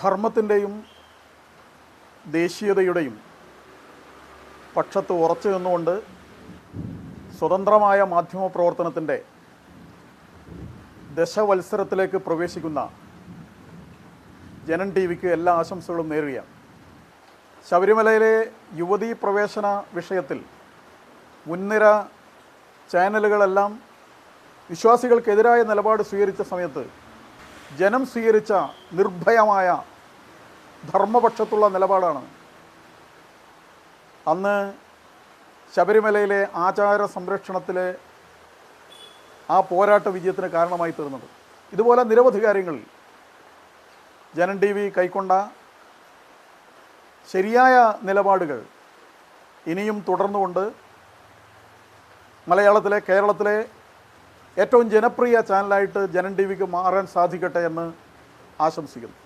ധർമ്മത്തിന്റെയും ദേശീയതയുടെയും പക്ഷത്ത് ഉറച്ചു നിന്നുകൊണ്ട് സ്വതന്ത്രമായ മാധ്യമ പ്രവർത്തനത്തിന്റെ ദശവത്സരത്തിലേക്ക് പ്രവേശിക്കുന്ന ജനൻ ടി വിക്ക് എല്ലാ ആശംസകളും നേരുക ശബരിമലയിലെ യുവതീ പ്രവേശന വിഷയത്തിൽ മുൻനിര ചാനലുകളെല്ലാം വിശ്വാസികൾക്കെതിരായ നിലപാട് സ്വീകരിച്ച സമയത്ത് ജനം സ്വീകരിച്ച നിർഭയമായ ധർമ്മപക്ഷത്തുള്ള നിലപാടാണ്. അന്ന് ശബരിമലയിലെ ആചാര സംരക്ഷണത്തിലെ ആ പോരാട്ട വിജയത്തിന് കാരണമായി തീർന്നത്. ഇതുപോലെ നിരവധി കാര്യങ്ങളിൽ ജനൻ ടി വി കൈക്കൊണ്ട ശരിയായ നിലപാടുകൾ ഇനിയും തുടർന്നുകൊണ്ട് മലയാളത്തിലെ കേരളത്തിലെ ഏറ്റവും ജനപ്രിയ ചാനലായിട്ട് ജനൻ ടി വിക്ക് മാറാൻ സാധിക്കട്ടെ എന്ന് ആശംസിക്കുന്നു.